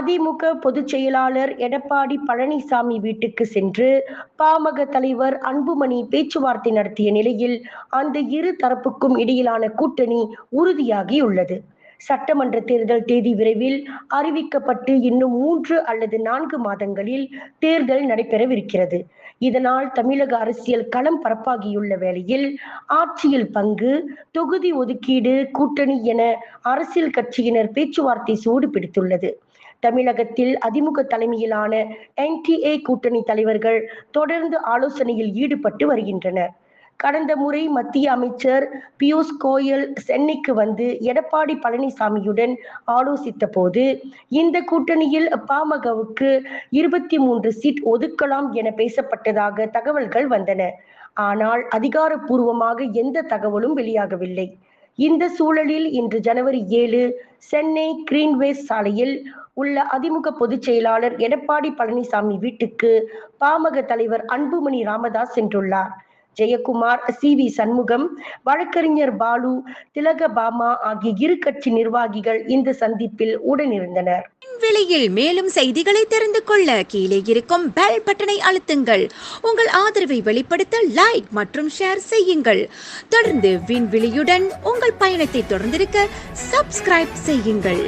அதிமுக பொதுச் செயலாளர் எடப்பாடி பழனிசாமி வீட்டுக்கு சென்று பாமக தலைவர் அன்புமணி பேச்சுவார்த்தை நடத்திய நிலையில் அந்த இரு தரப்புக்கும் இடையிலான கூட்டணி உறுதியாகியுள்ளது. சட்டமன்ற தேர்தல் தேதி விரைவில் அறிவிக்கப்பட்டு இன்னும் மூன்று அல்லது நான்கு மாதங்களில் தேர்தல் நடைபெறவிருக்கிறது. இதனால் தமிழக அரசியல் களம் பரப்பாகியுள்ள வேளையில் ஆட்சியில் பங்கு தொகுதி ஒதுக்கீடு கூட்டணி என அரசியல் கட்சியினர் பேச்சுவார்த்தை சூடு பிடித்துள்ளது தமிழகத்தில் அதிமுக தலைமையிலான என்டிஏ கூட்டணி தலைவர்கள் தொடர்ந்து ஆலோசனையில் ஈடுபட்டு வருகின்றனர். கடந்த முறை மத்திய அமைச்சர் பியூஷ் கோயல் சென்னைக்கு வந்து எடப்பாடி பழனிசாமியுடன் ஆலோசித்த போது இந்த கூட்டணியில் பாமகவுக்கு இருபத்தி மூன்று சீட் ஒதுக்கலாம் என பேசப்பட்டதாக தகவல்கள் வந்தன. ஆனால் அதிகாரப்பூர்வமாக எந்த தகவலும் வெளியாகவில்லை. இந்த சூழலில் இன்று ஜனவரி ஏழு சென்னை கிரீன்வேஸ் சாலையில் உள்ள அதிமுக பொதுச் செயலாளர் எடப்பாடி பழனிசாமி வீட்டுக்கு பாமக தலைவர் அன்புமணி ராமதாஸ் சென்றுள்ளார். ஜெயக்குமார் சி வி சண்முகம் வழக்கறிஞர் பாலு திலகபாமா ஆகிய இரு கட்சி நிர்வாகிகள் இந்த சந்திப்பில் உடனிருந்தனர். விலையில் மேலும் செய்திகளை தெரிந்து கொள்ள கீழே இருக்கும் பெல் பட்டனை அழுத்துங்கள். உங்கள் ஆதரவை வெளிப்படுத்த லைக் மற்றும் ஷேர் செய்யுங்கள். தொடர்ந்து விண்வெளியுடன் உங்கள் பயணத்தை தொடர்ந்திருக்க சப்ஸ்கிரைப் செய்யுங்கள்.